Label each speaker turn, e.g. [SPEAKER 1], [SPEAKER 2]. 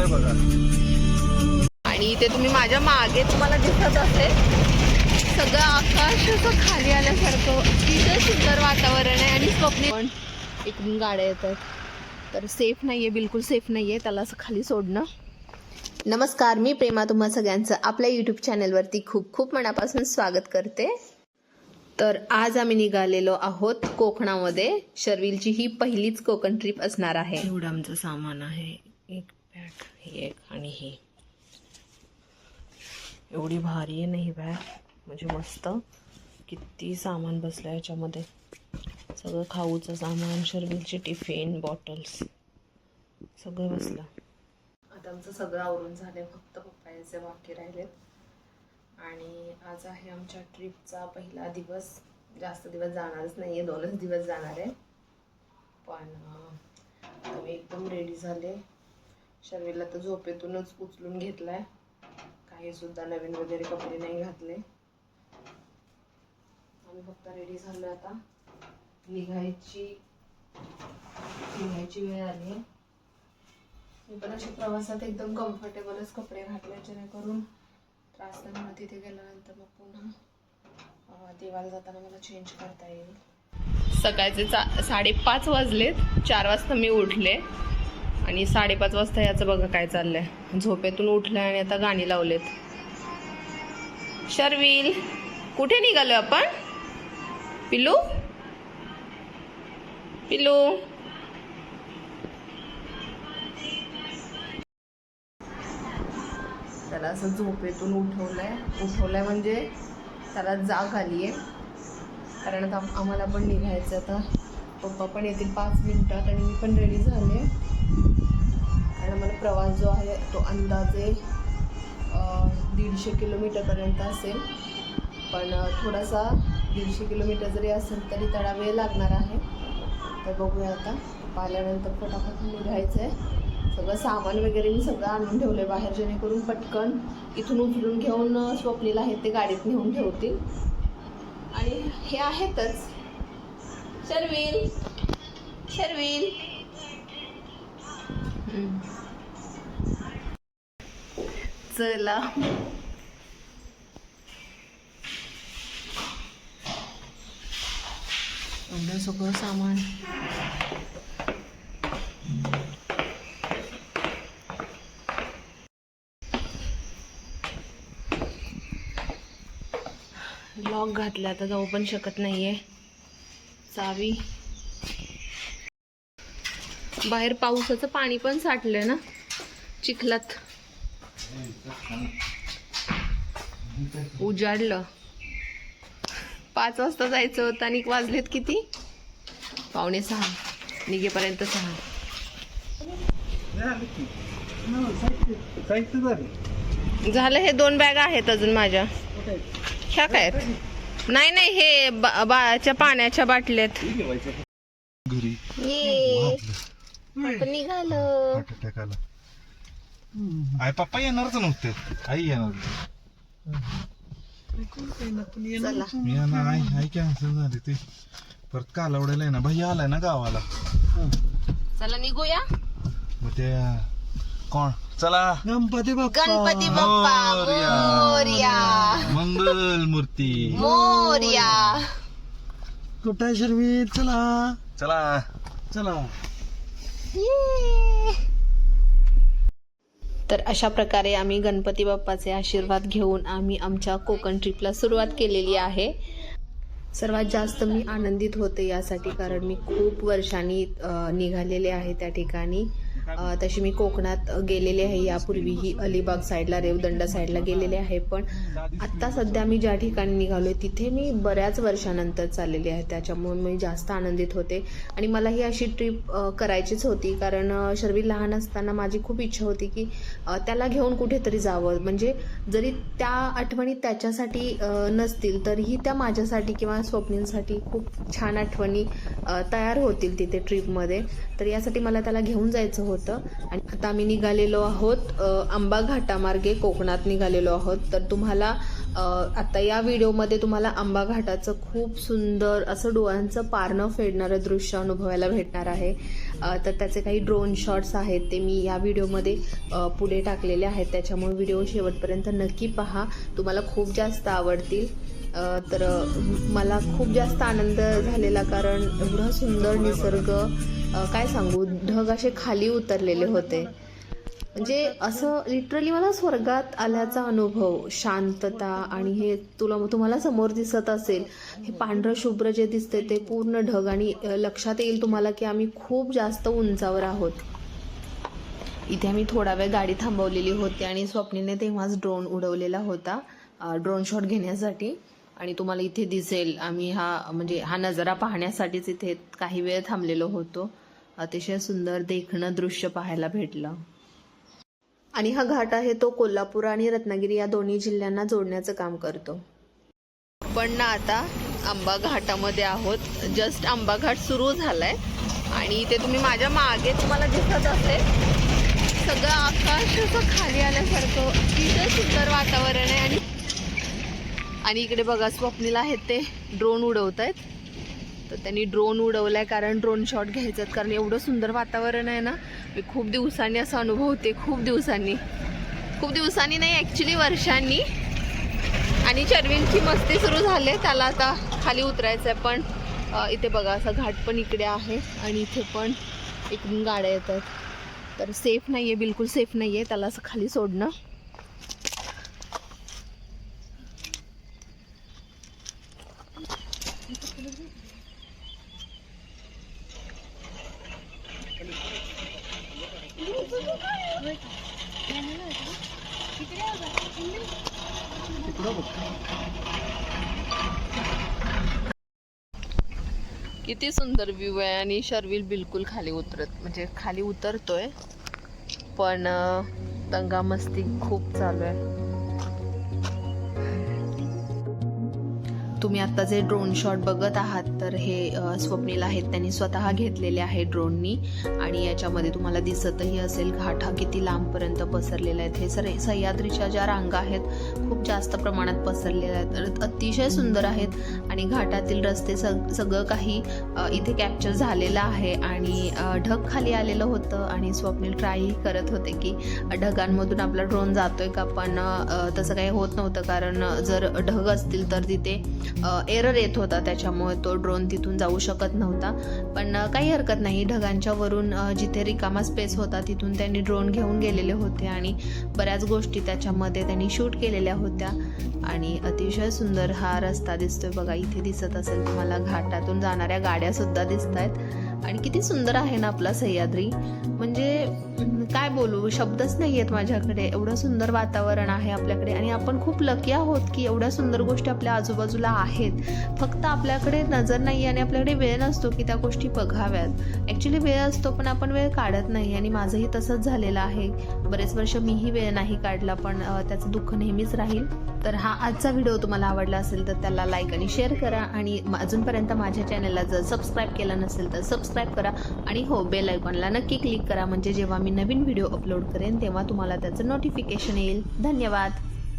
[SPEAKER 1] आहे बघा.
[SPEAKER 2] आणि इथे तुम्ही माझ्या मागे तुम्हाला दिसत असेल. सगळं आकाश असं खाली आल्यासारखं. अतिशय सुंदर वातावरण आहे आणि स्वप्ने पण इकडून गाड्या येतात तर सेफ नाहीये बिलकुल सेफ नाहीये. त्याला असं खाली सोडणं. नमस्कार मी प्रेमा तुम्हा सगळ्यांचं आपल्या यूट्यूब चॅनलवरती खूप खूप मनापासून स्वागत करते. तर आज आम्ही निघालेलो आहोत कोकणामध्ये. शर्विलची ही पहिलीच कोकण ट्रिप असणार आहे. एवढं आमचं सामान आहे. एक बॅग ही एक आणि ही. एवढी भारी आहे नाही बॅग म्हणजे मस्त. किती सामान बसलं याच्यामध्ये. सगळं खाऊचं सामान शर्विलचे टिफिन बॉटल्स सगळं बसलं. आता आमचं सगळं आवरून झालं फक्त पप्पा याचे बाकी राहिलेत आणि आज आहे आमच्या ट्रिपचा पहिला दिवस. जास्त दिवस जाणारच नाही आहे दोनच दिवस जाणार आहे. पण आम्ही एकदम रेडी झाले. शर्वीला तर झोपेतूनच उचलून घेतलाय. काही सुद्धा नवीन वगैरे कपडे नाही घातले. आम्ही फक्त रेडी झालो आता. निघायची निघायची वेळ आली मी पण अशी प्रवासात एकदम कम्फर्टेबलच कपडे घातले जेणेकरून त्रास नाही मला तिथे गेल्यानंतर मग पुन्हा देवाला जाताना मला चेंज करता येईल. सकाळचे चा साडेपाच वाजलेत. चार वाजता मी उठले. आणि साडेपाच वाजता याचं बघा काय चाललंय. झोपेतून उठलं आणि आता गाणी लावलेत. शर्विल कुठे निघालो आपण? पिल्लू? पिल्लू? त्याला असं झोपेतून उठवलंय. उठवलंय म्हणजे त्याला जाग आली आहे कारण आता आम्हाला पण निघायचं आता. पप्पा पण येतील पाच मिनिटात आणि मी पण रेडी झाले कारण आम्हाला प्रवास जो आहे तो अंदाजे दीडशे किलोमीटरपर्यंत असेल. पण थोडासा दीडशे किलोमीटर जरी असेल तरी त्याला वेळ लागणार आहे. तर बघूया आता. पाहिल्यानंतर फटाफट निघायचं आहे सगळं सामान वगैरे मी सगळं आणून ठेवलं आहे बाहेर जेणेकरून पटकन इथून उचलून घेऊन अं, स्वप्नीला आहेत ते गाडीत नेऊन ठेवतील. आणि हे आहेतच. शर्विल. शर्विल. चला. एवढं सगळं सामान. लॉक घातला तर जाऊ पण शकत नाहीये. चावी. बाहेर पावसाचं पाणी पण साठलंय ना. चिखलात. उजाडलं. पाच वाजता जायचं होतं आणि वाजलेत किती? पावणे सहा. निघेपर्यंत सहा.
[SPEAKER 1] झाले
[SPEAKER 2] हे दोन बॅग आहेत अजून माझ्या. ह्या काय? नाही नाही हे पाण्याच्या बाटल्यात.
[SPEAKER 1] घरी.
[SPEAKER 2] आपण निघालो.
[SPEAKER 1] हार्ट अटॅक आला आई पप्पा येणारच नव्हते. आई येणार
[SPEAKER 2] चला.
[SPEAKER 1] मी येणार आई आई कॅन्सल झाली ते. परत कालवड्याला आहे ना. भैया आलाय ना गावाला.
[SPEAKER 2] चला निघूया.
[SPEAKER 1] मग ते कोण? चला.
[SPEAKER 3] गणपती बाप्पा.
[SPEAKER 2] गणपती बाप्पा.
[SPEAKER 1] मोरया.
[SPEAKER 2] मोरया.
[SPEAKER 1] मंगल मूर्ती
[SPEAKER 2] मोरया.
[SPEAKER 3] कुठं शर्वी चला.
[SPEAKER 1] चला.
[SPEAKER 3] चला.
[SPEAKER 2] तर अशा प्रकारे आम्ही गणपती बाप्पाचे आशीर्वाद घेऊन आम्ही आमच्या कोकण ट्रिपला सुरुवात केलेली आहे. सर्वात जास्त मी आनंदित होते यासाठी कारण मी खूप वर्षांनी निघालेले आहे त्या ठिकाणी. तशी मी कोकणात गेलेले आहे. यापूर्वीही अलिबाग साईडला रेवदंडा साईडला गेलेले आहे. पण आत्ता सध्या मी ज्या ठिकाणी निघालोय तिथे मी बऱ्याच वर्षानंतर चाललेली आहे. त्याच्यामुळे मी जास्त आनंदित होते. आणि मला ही अशी ट्रिप करायचीच होती. कारण शर्वी लहान असताना माझी खूप इच्छा होती की त्याला घेऊन कुठेतरी जावं. म्हणजे जरी त्या आठवणी त्याच्यासाठी नसतील तरीही त्या माझ्यासाठी किंवा स्वप्नींसाठी खूप छान आठवणी तयार होतील तिथे ट्रिपमध्ये. तर यासाठी मला त्याला घेऊन जायचं होतं. आणि आता आम्ही निघालेलो आहोत आंबा घाटामार्गे कोकणात निघालेलो आहोत. तर तुम्हाला आता या व्हिडिओमध्ये तुम्हाला आंबा घाटाचं खूप सुंदर असं डोळ्यांचं पारणं फेडणारं दृश्य अनुभवायला भेटणार आहे. तर त्याचे काही ड्रोन शॉट्स आहेत ते मी या व्हिडिओमध्ये पुढे टाकलेले आहेत. त्याच्यामुळे व्हिडिओ शेवटपर्यंत नक्की पहा. तुम्हाला खूप जास्त आवडतील. तर मला खूप जास्त आनंद झालेला कारण एवढा सुंदर निसर्ग काय सांगू ढग असे खाली उतरलेले होते. म्हणजे असं लिटरली मला स्वर्गात आल्याचा अनुभव शांतता आणि हे तुला तुम्हाला समोर दिसत असेल हे पांढरं शुभ्र जे दिसते ते पूर्ण ढग आणि लक्षात येईल तुम्हाला की आम्ही खूप जास्त उंचावर आहोत. इथे आम्ही थोडा वेळ गाडी थांबवलेली होती आणि स्वप्नीने तेव्हाच ड्रोन उडवलेला होता ड्रोन शॉट घेण्यासाठी. आणि तुम्हाला इथे दिसेल आम्ही हा म्हणजे हा नजारा पाहण्यासाठीच इथे काही वेळ थांबलेलो होतो. अतिशय सुंदर देखणं दृश्य पाहायला भेटलं. आणि हा घाट आहे तो कोल्हापूर आणि रत्नागिरी या दोन्ही जिल्ह्यांना जोडण्याचं काम करतो. पण ना आता आंबा घाटामध्ये आहोत. जस्ट आंबा घाट सुरू झालाय. आणि इथे तुम्ही माझ्या मागे तुम्हाला दिसत असेल सगळं आकाश असं खाली आल्यासारखं अतिशय सुंदर वातावरण आहे. आणि आणि इकडे बघा स्वप्नील आहेत ते ड्रोन उडवत आहेत तर त्यांनी ड्रोन उडवलाय कारण ड्रोन शॉट घ्यायचं कारण एवढं सुंदर वातावरण आहे ना मी खूप दिवसांनी असं अनुभवते खूप दिवसांनी. खूप दिवसांनी नाही ॲक्च्युली वर्षांनी. आणि चरवींची मस्ती सुरू झाली त्याला आता खाली उतरायचं आहे पण इथे बघा असा घाट पण इकडे आहे आणि इथे पण इकडून गाड्या येत आहेत तर सेफ नाही आहे बिलकुल सेफ नाही आहे त्याला असं खाली सोडणं. किती सुंदर व्ह्यू आहे आणि शर्विल बिलकुल खाली उतरत म्हणजे खाली उतरतोय पण दंगामस्ती दंगा खूप चालू आहे. तुम्ही आत्ता जे ड्रोन शॉट बघत आहात तर हे स्वप्नील आहेत. त्यांनी स्वतः घेतलेले आहे ड्रोननी आणि याच्यामध्ये तुम्हाला दिसतही असेल घाट हा किती लांबपर्यंत पसरलेला आहे. हे सर सह्याद्रीच्या ज्या रांगा आहेत खूप जास्त प्रमाणात पसरलेल्या आहेत. अतिशय सुंदर आहेत आणि घाटातील रस्ते सग सगळं काही इथे कॅप्चर झालेलं आहे आणि ढग खाली आलेलं होतं आणि स्वप्नील ट्रायही करत होते की ढगांमधून आपला ड्रोन जातोय का? पण तसं काही होत नव्हतं कारण जर ढग असतील तर तिथे एरर येत होता. त्याच्यामुळे तो ड्रोन तिथून जाऊ शकत नव्हता. पण काही हरकत नाही. ढगांच्या वरून जिथे रिकामा स्पेस होता तिथून त्यांनी ड्रोन घेऊन गेलेले होते आणि बऱ्याच गोष्टी त्याच्यामध्ये त्यांनी शूट केलेल्या होत्या. आणि अतिशय सुंदर हा रस्ता दिसतोय. बघा इथे दिसत असेल तुम्हाला घाटातून जाणाऱ्या गाड्या सुद्धा दिसत आहेत आणि किती सुंदर आहे ना आपला सह्याद्री. म्हणजे काय बोलू शब्दच नाही आहेत माझ्याकडे. एवढं सुंदर वातावरण आहे आपल्याकडे. आणि आपण खूप लकी आहोत की एवढ्या सुंदर गोष्टी आपल्या आजूबाजूला आहेत. फक्त आपल्याकडे नजर नाही आणि आपल्याकडे वेळ नसतो की त्या गोष्टी बघाव्यात. ॲक्च्युली वेळ असतो पण आपण वेळ काढत नाही आणि माझंही तसंच झालेलं आहे. बरेच वर्ष मीही वेळ नाही काढला पण त्याचं दुःख नेहमीच राहील. तर हा आजचा व्हिडिओ तुम्हाला आवडला असेल तर त्याला लाईक आणि शेअर करा. आणि अजूनपर्यंत माझ्या चॅनलला जर सबस्क्राईब केलं नसेल तर सबस्क्राईब करा. आणि हो बेल आयकॉनला नक्की क्लिक करा. म्हणजे जेव्हा मी नवीन व्हिडिओ अपलोड करेन तेव्हा तुम्हाला त्याचं नोटिफिकेशन येईल. धन्यवाद.